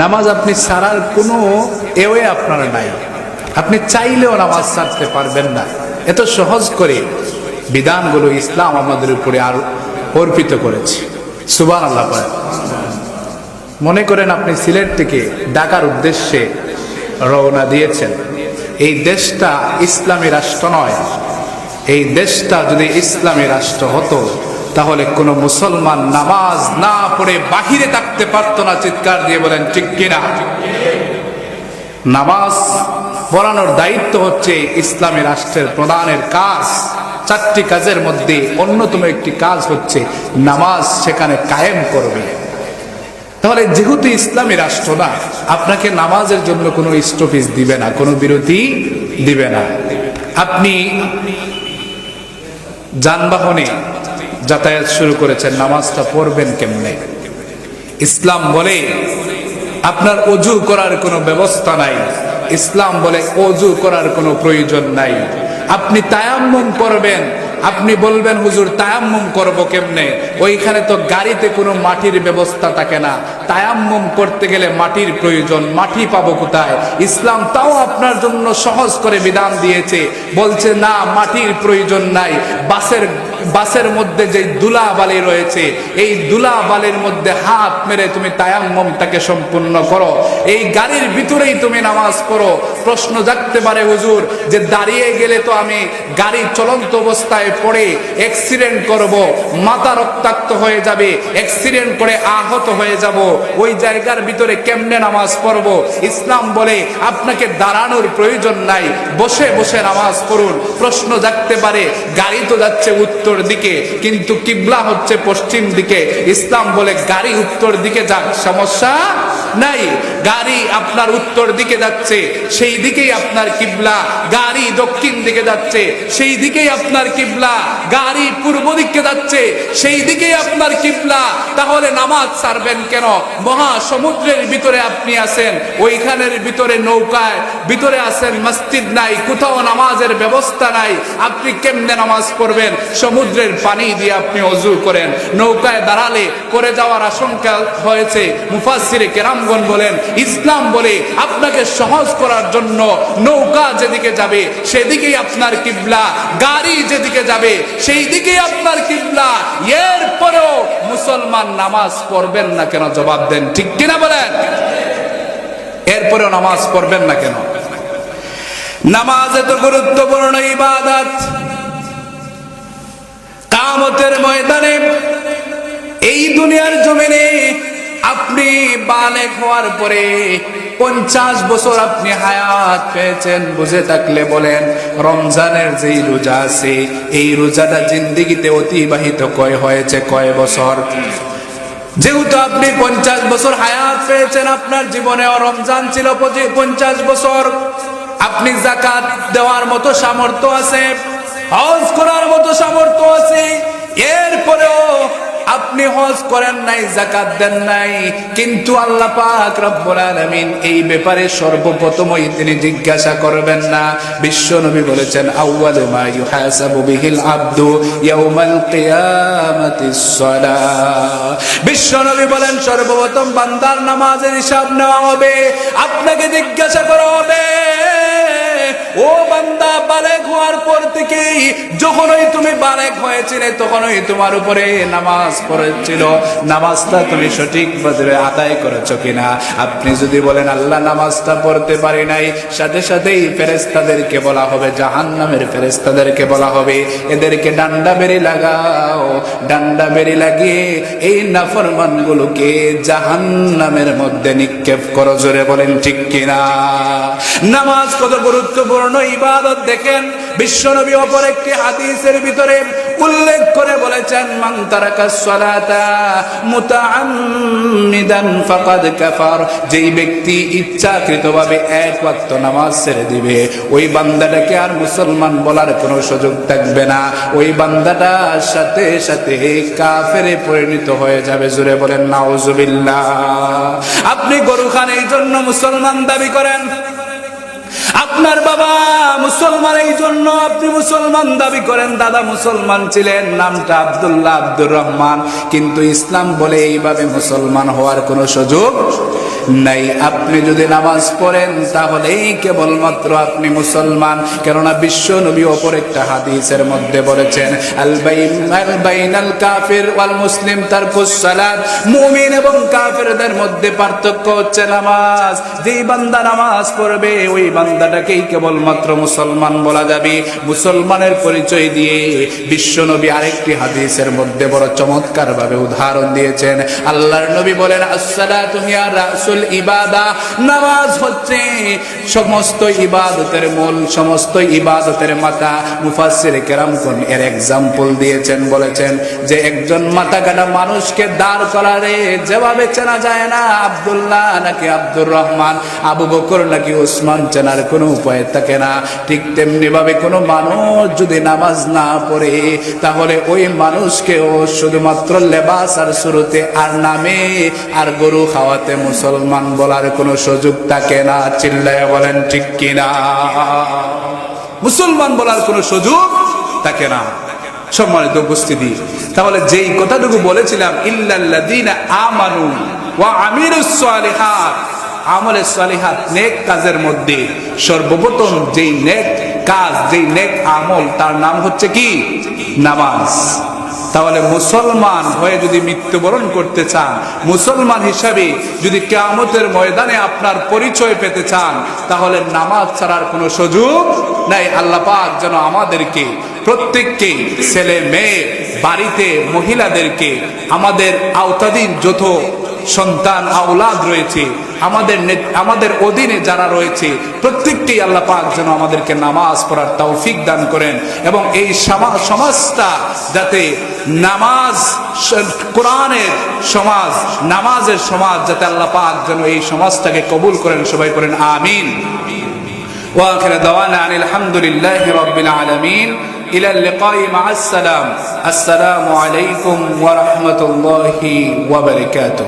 নামাজ আপনি ছাড়ার কোনো এওয়ে আপনার নাই। আপনি চাইলেও নামাজ ছাড়তে পারবেন না। এত সহজ করে বিধানগুলো ইসলাম আমাদের উপরে আর অর্পিত করেছে। সুবান আল্লাহ মনে করেন আপনি সিলেট থেকে ঢাকার উদ্দেশ্যে রওনা দিয়েছেন। এই দেশটা ইসলামী রাষ্ট্র নয়। এই দেশটা যদি ইসলামী রাষ্ট্র হতো তাহলে কোন মুসলমান নামাজ না পড়ে বাহিরে থাকতে পারতো না, চিৎকার দিয়ে বলেন, ঠিক কিনা? নামাজ পড়ানোর দায়িত্ব হচ্ছে ইসলামী রাষ্ট্রের প্রধানের কাজ। চারটি কাজের মধ্যে অন্যতম একটি কাজ হচ্ছে নামাজ সেখানে কায়েম করবে। তাহলে যেহেতু ইসলামী রাষ্ট্র না, আপনাকে নামাজের জন্য কোনো স্টপিস দিবে না, কোনো বিরতি দিবে না। আপনি যানবাহনে যাতায়াত শুরু করেছেন, নামাজটা পড়বেন কেমনে? ইসলাম বলে আপনার অজু করার কোনো ব্যবস্থা নাই। ইসলাম বলে অজু করার কোনো প্রয়োজন নাই। আপনি তায়াম্মুম করবেন আপনি বলবেন, হুজুর, তায়াম্মুম করব কেমনে? ওইখানে তো গাড়িতে কোনো মাটির ব্যবস্থা থাকে না। তায়াম্মুম করতে গেলে মাটির প্রয়োজন, মাটি পাবো কোথায়? ইসলাম তাও আপনার জন্য সহজ করে বিধান দিয়েছে। বলছে, না, মাটির প্রয়োজন নাই, বাসের বাসের মধ্যে যে দুলা বালি রয়েছে, এই দুলা বালির মধ্যে হাত মেরে তুমি তায়াম্মমটাকে সম্পূর্ণ করো। এই গাড়ির ভিতরেই তুমি নামাজ পড়ো। প্রশ্ন জাগতে পারে হুজুর যে দাঁড়িয়ে গেলে তো আমি গাড়ি চলন্ত অবস্থায় পড়ে অ্যাক্সিডেন্ট করব, মাথা রক্তাক্ত হয়ে যাবে অ্যাক্সিডেন্ট করে আহত হয়ে যাব। ওই জায়গার ভিতরে কেমনে নামাজ পড়ব? ইসলাম বলে আপনাকে দাঁড়ানোর প্রয়োজন নাই, বসে বসে নামাজ পড়ুন। প্রশ্ন জাগতে পারে, গাড়ি তো যাচ্ছে উত্তর দিকে কিন্তু কিবলা হচ্ছে পশ্চিম দিকে। ইসলাম বলে গাড়ি উত্তর দিকে যাক সমস্যা? নাই। গাড়ি আপনার উত্তর দিকে যাচ্ছে, সেই দিকেই আপনার কিবলা। গাড়ি দক্ষিণ দিকে যাচ্ছে, সেই দিকেই আপনার কিবলা। গাড়ি পূর্ব দিকে যাচ্ছে, সেই দিকেই আপনার কিবলা। তাহলে নামাজ ছাড়বেন কেন? মহা সমুদ্রের ভিতরে আপনি আছেন, ওইখানের ভিতরে নৌকায়। ভিতরে আছেন মসজিদ নাই, কোথাও নামাজের ব্যবস্থা নাই। আপনি কেমনে নামাজ পড়বেন? সমুদ্রের পানি দিয়ে আপনি অজু করেন। নৌকায় দাঁড়ালে করে যাওয়ার আশঙ্কা হয়েছে। মুফাসিরে কেরামগণ বলেন, ইসলাম বলে আপনাকে সহজ করার জন্য নৌকা যেদিকে যাবে, সেদিকেই আপনার কিবলা, গাড়ি যেদিকে যাবে সেই দিকেই আপনার কিবলা। এরপরেও মুসলমান নামাজ পড়বেন না কেন? জবাব দেন, ঠিক কিনা বলেন? এরপরেও নামাজ পড়বেন না কেন? নামাজ এত গুরুত্বপূর্ণ ইবাদত। কামতের ময়দানে এই দুনিয়ার জমিনে আপনি বালেক হওয়ার পরে পঞ্চাশ বছর আপনি হায়াত পেয়েছেন, বুঝে থাকলে বলেন, রমজানের যেই রোজা আছে, এই রোজাটা জিন্দিগিতে অতিবাহিত কয় হয়েছে কয় বছর? যেহেতু আপনি পঞ্চাশ বছর হায়াত পেয়েছেন, আপনার জীবনে রমজান ছিল পঞ্চাশ বছর। আপনি জাকাত দেওয়ার মতো সামর্থ্য আছে, হজ করার মতো সামর্থ্য আছে, এরপরেও আপনি হজ করেন নাই জাকাত দেন নাই, কিন্তু আল্লাহ পাক রব্বুল আলামিন এই ব্যাপারে সর্বপ্রথমই তিনি জিজ্ঞাসা করবেন না। বিশ্ব নবী বলেছেন, আউয়াল মা ইউহাসাবু বিহিল আব্দু ইয়াউমাল কিয়ামাতিস সালাহ বিশ্ব নবী বলেন, সর্বপ্রথম বান্দার নামাজের হিসাব নেওয়া হবে, আপনাকে জিজ্ঞাসা করা হবে। ও বান্দা বালেক হওয়ার পর থেকেই যখনই তুমি বালেক হয়েছিলে, তখনই তোমার উপরে নামাজ পড়েছিল। নামাজটা তুমি সঠিক ভাবে আদায় করেছ কিনা? আপনি যদি বলেন, আল্লাহ নামাজটা পড়তে পারি নাই, সাথে সাথেই ফেরেস্তাদেরকে বলা হবে জাহান নামের ফেরেস্তাদেরকে বলা হবে। এদেরকে ডান্ডা বেরি লাগাও, ডান্ডা বেরি লাগিয়ে এই নাফরমান গুলোকে জাহান নামের মধ্যে নিক্ষেপ করো, জোরে বলেন ঠিক কিনা? নামাজ কত গুরুত্বপূর্ণ? ইবাদত দেখেন, বিশ্বনবী অপর একটি হাদিসের ভিতরে উল্লেখ করে বলেছেন, মান তারাকা সালাতা মুতাআম্মিদান ফাকাদ কাফার যেই ব্যক্তি ইচ্ছাকৃতভাবে এক ওয়াক্ত নামাজ ছেড়ে দিবে, ওই বান্দাটাকে আর মুসলমান বলার কোনো সুযোগ থাকবে না। ওই বান্দাটা সাথে সাথে কাফেরে পরিণত হয়ে যাবে জুড়ে বলেন, নাউজুবিল্লাহ আপনি গরু খান এই জন্য মুসলমান দাবি করেন বাবা, মুসলমান এই জন্য আপনি মুসলমান দাবি করেন, দাদা মুসলমান ছিলেন, নামটা আবদুল্লাহ আব্দুর রহমান। কিন্তু ইসলাম বলে এইভাবে মুসলমান হওয়ার কোনো সুযোগ নাই, আপনি যদি নামাজ পড়েন, তাহলেই কেবলমাত্র আপনি মুসলমান। কেননা বিশ্ব নবী অপর একটা হাদিসের মধ্যে বলেছেন, আল কাফির ওয়াল মুসলিম সালাত। মুমিন এবং কাফেরদের মধ্যে পার্থক্য হচ্ছে নামাজ। যেই বান্দা নামাজ পড়বে, ওই বান্দাটাকেই কেবলমাত্র মুসলমান বলা যাবে। মুসলমানের পরিচয় দিয়ে বিশ্ব নবী আরেকটি হাদিসের মধ্যে বড় চমৎকার ভাবে উদাহরণ দিয়েছেন। আল্লাহর নবী বলেন, আসসালাতু হিয়া রাসুল ইবাদা, নামাজ হচ্ছে সমস্ত ইবাদতের মূল, সমস্ত ইবাদতের কোন এর এক্সাম্পল দিয়েছেন, বলেছেন যে একজন মানুষকে দাঁড় করারে যেভাবে চেনা যায় না, আব্দুল্লাহ নাকি আব্দুর রহমান, আবু বকর নাকি উসমান চেনার কোনো উপায় থাকে না। ঠিক তেমনি ভাবে কোনো মানুষ যদি নামাজ না পড়ে, তাহলে ওই মানুষকেও শুধুমাত্র লেবাস আর শুরুতে আর নামে আর গরু খাওয়াতে মুসলমান বলার কোনো সুযোগ থাকে না। চিল্লায় বলেন, ঠিক কিনা? মুসলমান বলার কোনো সুযোগ থাকে না। সম্মানিত উপস্থিতি, তাহলে যেই কথাটুকু বলেছিলাম, ইল্লাল্লাযীনা আমানু ওয়া আমিরুস সালিহাত। আমলে সালিহাত নেক কাজের মধ্যে সর্বপ্রথম যেই নেক কাজ, যেই নেক আমল, তার নাম হচ্ছে কি? নামাজ। তাহলে মুসলমান হয়ে যদি মৃত্যুবরণ করতে চান, মুসলমান হিসাবে যদি কেয়ামতের ময়দানে আপনার পরিচয় পেতে চান, তাহলে নামাজ ছাড়ার কোনো সুযোগ নাই। আল্লাহ পাক যেন আমাদেরকে, প্রত্যেককে, ছেলে মেয়ে, বাড়িতে মহিলাদেরকে, আমাদের আওতাধীন যত সন্তান আওলাদ রয়েছে আমাদের নে- আমাদের অধীনে যারা রয়েছে প্রত্যেককেই আল্লাহ পাক যেন আমাদেরকে নামাজ পড়ার তৌফিক দান করেন এবং এই সমাজ সমাজটা যাতে নামাজ স- কোরআনের সমাজ নামাজের সমাজ যাতে আল্লাহ পাক যেন এই সমাজটাকে কবুল করেন সবাই করেন আমিন واخر دعوانا عن الحمد لله رب العالمين الى اللقاء مع السلام السلام عليكم ورحمه الله وبركاته